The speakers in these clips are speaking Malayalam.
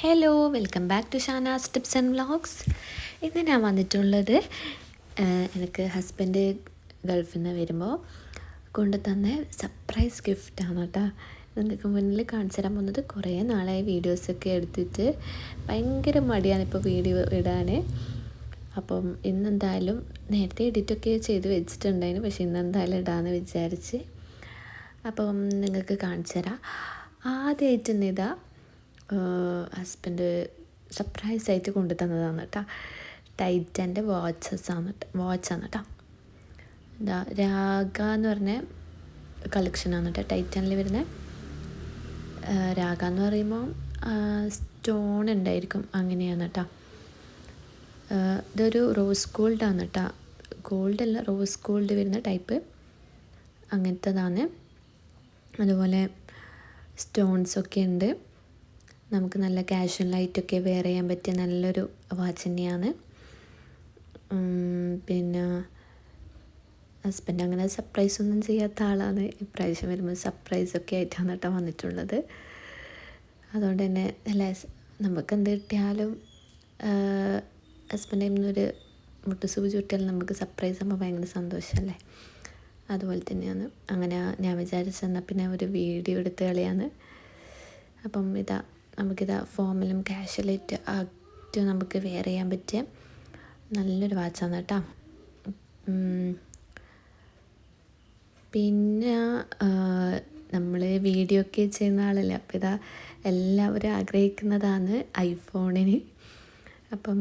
Hello welcome back to Shana's tips and vlogs ഇന്ന് ഞാൻ വന്നിട്ടുള്ളത് എനിക്ക് ഹസ്ബൻഡ് ഗൾഫിൽ നിന്ന് വരുമ്പോൾ കൊണ്ട് തന്ന സർപ്രൈസ് ഗിഫ്റ്റാണ് കേട്ടോ നിങ്ങൾക്ക് മുന്നിൽ കാണിച്ചു തരാൻ പോകുന്നത് കുറേ നാളായി വീഡിയോസൊക്കെ എടുത്തിട്ട് ഭയങ്കര മടിയാണ് ഇപ്പോൾ വീഡിയോ ഇടാൻ അപ്പം ഇന്നെന്തായാലും നേരത്തെ എഡിറ്റൊക്കെ ചെയ്ത് വെച്ചിട്ടുണ്ടായിരുന്നു പക്ഷേ ഇന്നെന്തായാലും ഇടാമെന്ന് വിചാരിച്ച്. അപ്പം നിങ്ങൾക്ക് കാണിച്ചു തരാം. ആദ്യമായിട്ട് ഇതാ ഹസ്ബൻഡ് സർപ്രൈസ് ആയിട്ട് കൊണ്ടു തന്നതാണ് കേട്ടോ ടൈറ്റന്റെ വാച്ചസ് ആണ് വാച്ചാണ് കേട്ടോ എന്താ രാഗ എന്ന് പറഞ്ഞ കളക്ഷനാണ് കേട്ടോ ടൈറ്റനിൽ വരുന്ന. രാഗ എന്ന് പറയുമ്പോൾ സ്റ്റോൺ ഉണ്ടായിരിക്കും അങ്ങനെയാണ് കേട്ടോ ഇതൊരു റോസ് ഗോൾഡാണ് കേട്ടോ ഗോൾഡ് അല്ല റോസ് ഗോൾഡ് വരുന്ന ടൈപ്പ് അങ്ങനത്തതാണ്. അതുപോലെ സ്റ്റോൺസൊക്കെ ഉണ്ട്. നമുക്ക് നല്ല കാഷ്വലായിട്ടൊക്കെ വെയർ ചെയ്യാൻ പറ്റിയ നല്ലൊരു വാച്ച് തന്നെയാണ്. പിന്നെ ഹസ്ബൻഡ് അങ്ങനെ സർപ്രൈസ് ഒന്നും ചെയ്യാത്ത ആളാണ്. ഇപ്രാവശ്യം വരുമ്പോൾ സർപ്രൈസൊക്കെ ആയിട്ടാണ് കേട്ടോ വന്നിട്ടുള്ളത്. അതുകൊണ്ട് തന്നെ അല്ല നമുക്ക് എന്ത് കിട്ടിയാലും ഹസ്ബൻഡിൽ നിന്നൊരു മുട്ടുസൂചി കിട്ടിയാൽ നമുക്ക് സർപ്രൈസ് ആകുമ്പോൾ ഭയങ്കര സന്തോഷമല്ലേ അതുപോലെ തന്നെയാണ്. അങ്ങനെ ഞാൻ വിചാരിച്ചെന്നാൽ പിന്നെ ഒരു വീഡിയോ എടുത്ത് കളിയാണ്. അപ്പം ഇതാ നമുക്കിത് ഫോമിലും കാഷ്വലായിട്ട് ആയിട്ട് നമുക്ക് വെയർ ചെയ്യാൻ പറ്റിയ നല്ലൊരു വാച്ചാണ് കേട്ടോ. പിന്നെ നമ്മൾ വീഡിയോ ഒക്കെ ചെയ്യുന്ന ആളല്ലേ അപ്പം ഇതാ എല്ലാവരും ആഗ്രഹിക്കുന്നതാണ് ഐഫോണിന് അപ്പം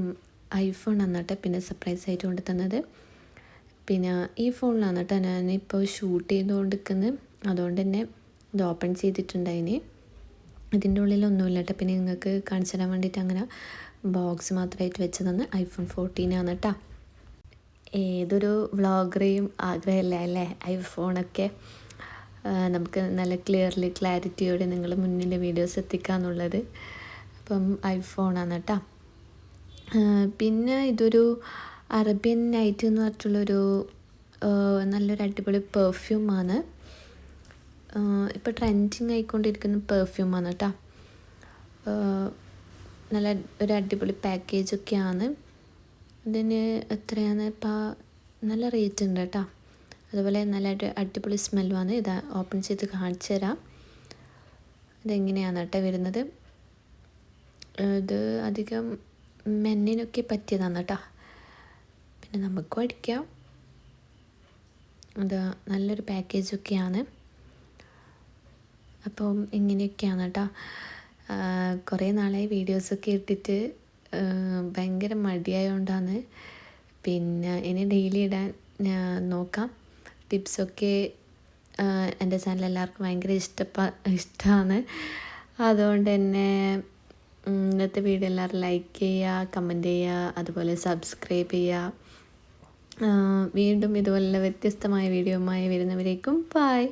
ഐഫോൺ കേട്ടോ പിന്നെ സർപ്രൈസ് ആയിട്ട് കൊണ്ടു തന്നത്. പിന്നെ ഈ ഫോണിലാണ് കേട്ടോ ഞാനിപ്പോൾ ഷൂട്ട് ചെയ്തുകൊണ്ടിരിക്കുന്നത് അതുകൊണ്ട് തന്നെ ഇത് ഓപ്പൺ ചെയ്തിട്ടുണ്ടായിന്. ഇതിന്റെ ഉള്ളിലൊന്നുമില്ല കേട്ടോ. പിന്നെ നിങ്ങൾക്ക് കാണിച്ചു തരാൻ വേണ്ടിയിട്ട് അങ്ങനെ ബോക്സ് മാത്രമായിട്ട് വെച്ച് തന്ന് ഐഫോൺ ഫോർട്ടീനാണ് കേട്ടോ. ഏതൊരു വ്ളോഗറേയും ആഗ്രഹമില്ല അല്ലേ? ഐഫോണൊക്കെ നമുക്ക് നല്ല ക്ലിയർലി ക്ലാരിറ്റിയോടെ നിങ്ങൾ മുന്നിൽ വീഡിയോസ് എത്തിക്കാന്നുള്ളത് അപ്പം ഐഫോണാണ് കേട്ടോ. പിന്നെ ഇതൊരു അറബിയൻ നൈറ്റ് എന്ന് പറഞ്ഞിട്ടുള്ളൊരു നല്ലൊരു അടിപൊളി പെർഫ്യൂമാണ് ഇപ്പോൾ ട്രെൻഡിങ് ആയിക്കൊണ്ടിരിക്കുന്ന പെർഫ്യൂമാണ് കേട്ടോ നല്ല ഒരു അടിപൊളി പാക്കേജൊക്കെയാണ് ഇതിന് എത്രയാണ്? ഇപ്പോൾ നല്ല റേറ്റ് ഉണ്ട് കേട്ടോ അതുപോലെ നല്ല അടിപൊളി സ്മെല്ലുമാണ് ഇത് ഓപ്പൺ ചെയ്ത് കാണിച്ചു തരാം. ഇതെങ്ങനെയാണ് കേട്ടോ വരുന്നത്? ഇത് അധികം മെന്നിനൊക്കെ പറ്റിയതാണ് കേട്ടോ പിന്നെ നമുക്കും അടിക്കാം. അത് നല്ലൊരു പാക്കേജൊക്കെയാണ് അപ്പം ഇങ്ങനെയൊക്കെയാണ് കേട്ടോ കുറേ നാളായി വീഡിയോസൊക്കെ ഇട്ടിട്ട് ഭയങ്കര മടിയായതുകൊണ്ടാണ് പിന്നെ ഇനി ഡെയിലി ഇടാൻ നോക്കാം. ടിപ്സൊക്കെ എന്റെ ചാനൽ എല്ലാവർക്കും ഭയങ്കര ഇഷ്ടപ്പ ഇഷ്ടമാണ് അതുകൊണ്ട് തന്നെ ഇന്നത്തെ വീഡിയോ എല്ലാവരും ലൈക്ക് ചെയ്യുക കമന്റ് ചെയ്യുക അതുപോലെ സബ്സ്ക്രൈബ് ചെയ്യുക വീണ്ടും ഇതുപോലെ വ്യത്യസ്തമായ വീഡിയോമായി വരുന്നവരേക്കും ബായ്